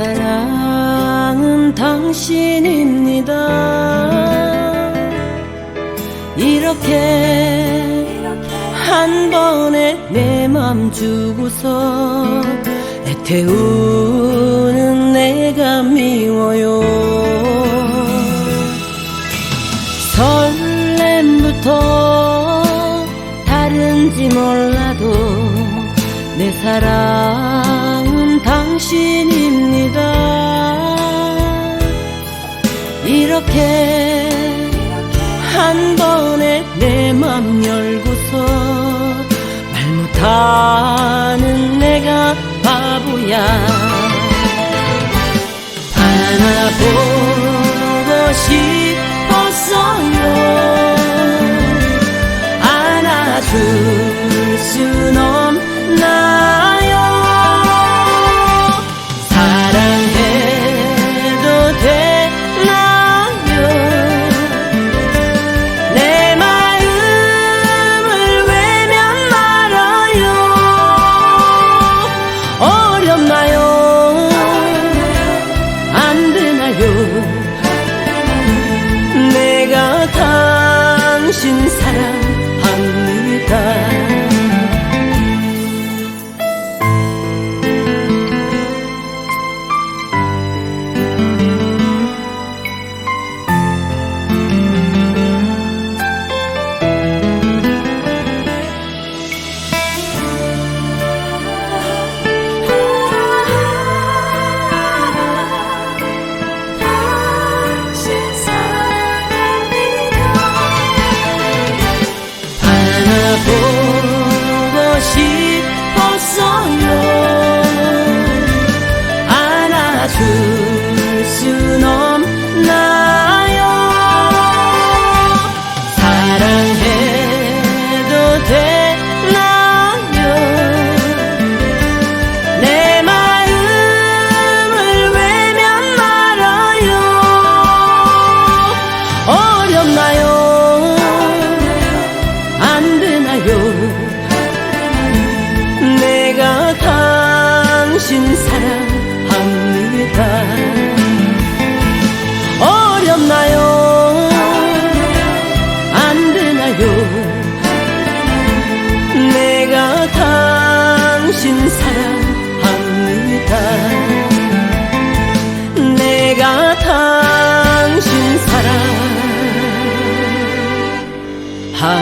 사랑은 당신입니다. 이렇게 한 번에 내 맘 주고서 애태우는 내가 미워요. 설렘부터 다른지 몰라도 내 사랑은 당신입 이렇게 한 번에 내 맘 열고서 말 못하는 내가 바보야. 안아보고 싶었어요. 안아줄 순 없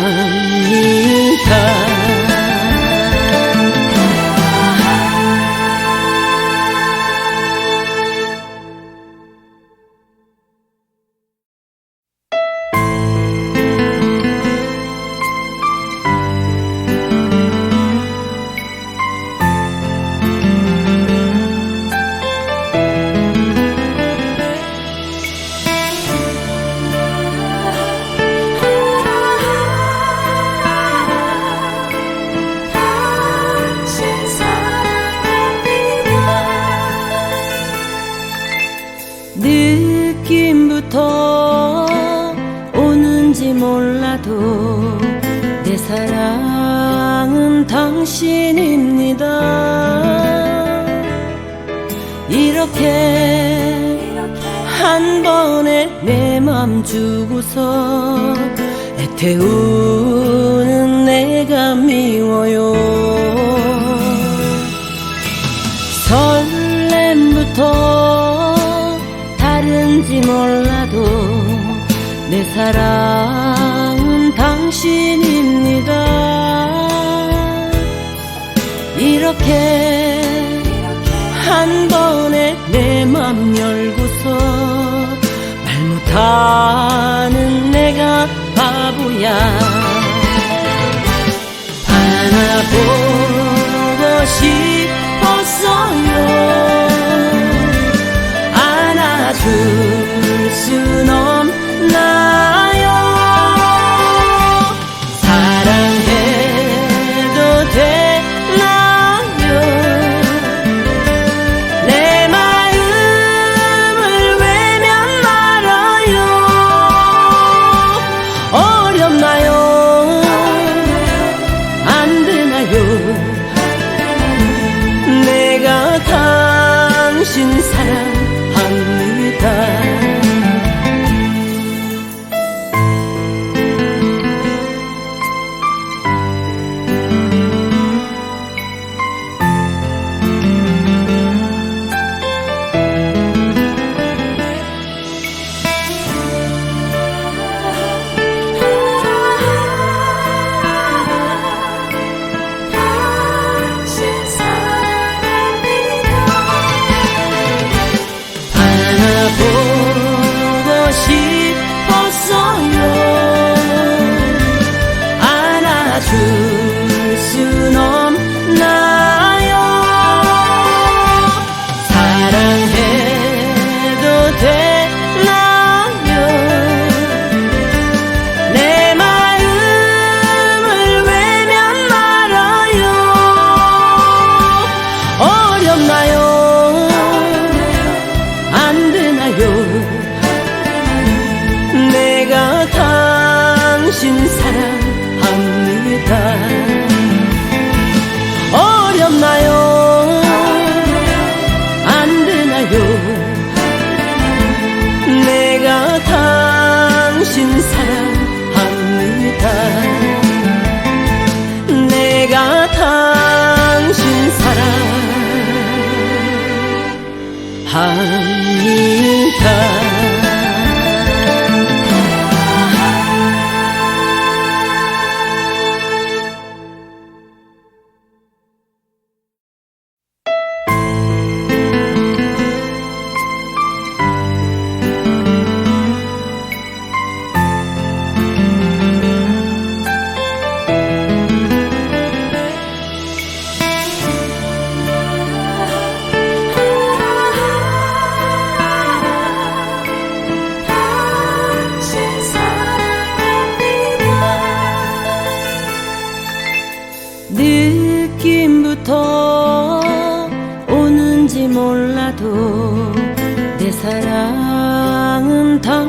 사 사랑은 당신입니다. 이렇게 한 번에 내 맘 주고서 애태우는 내가 미워요. 설렘부터 다른지 몰라도 내 사랑은 당신입니다. 이렇게 한 번에 내 맘 열고서 말 못하는 내가 바보야. 안아보고 싶 준 사랑 줄 순 없나?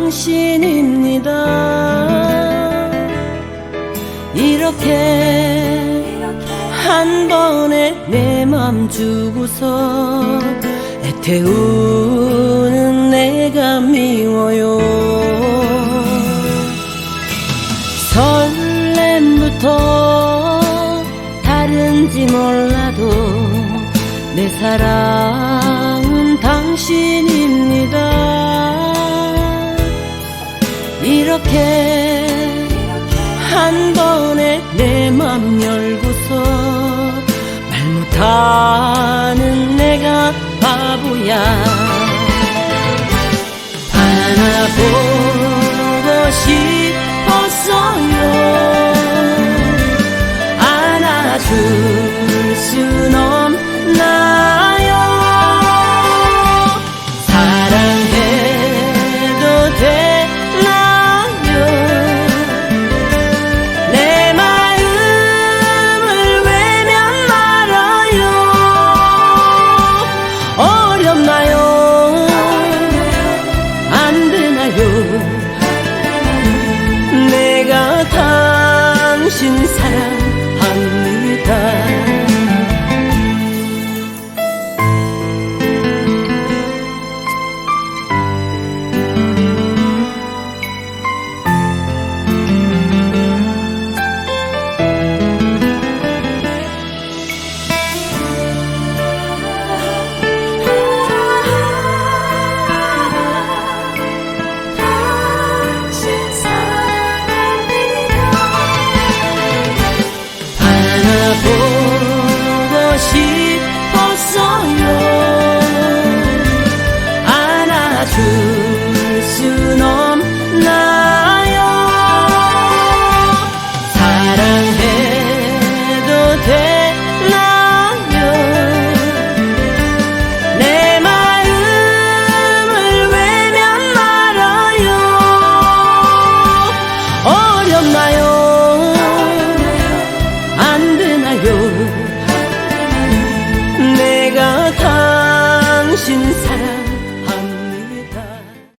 당신입니다. 이렇게 한 번에 내 맘 주고서 애태우는 내가 미워요. 설렘부터 다른지 몰라도 내 사랑은 당신입니다 이렇게 한 번에 내 맘 열고서 말 못하는 내가 바보야. 안아보고 싶었어요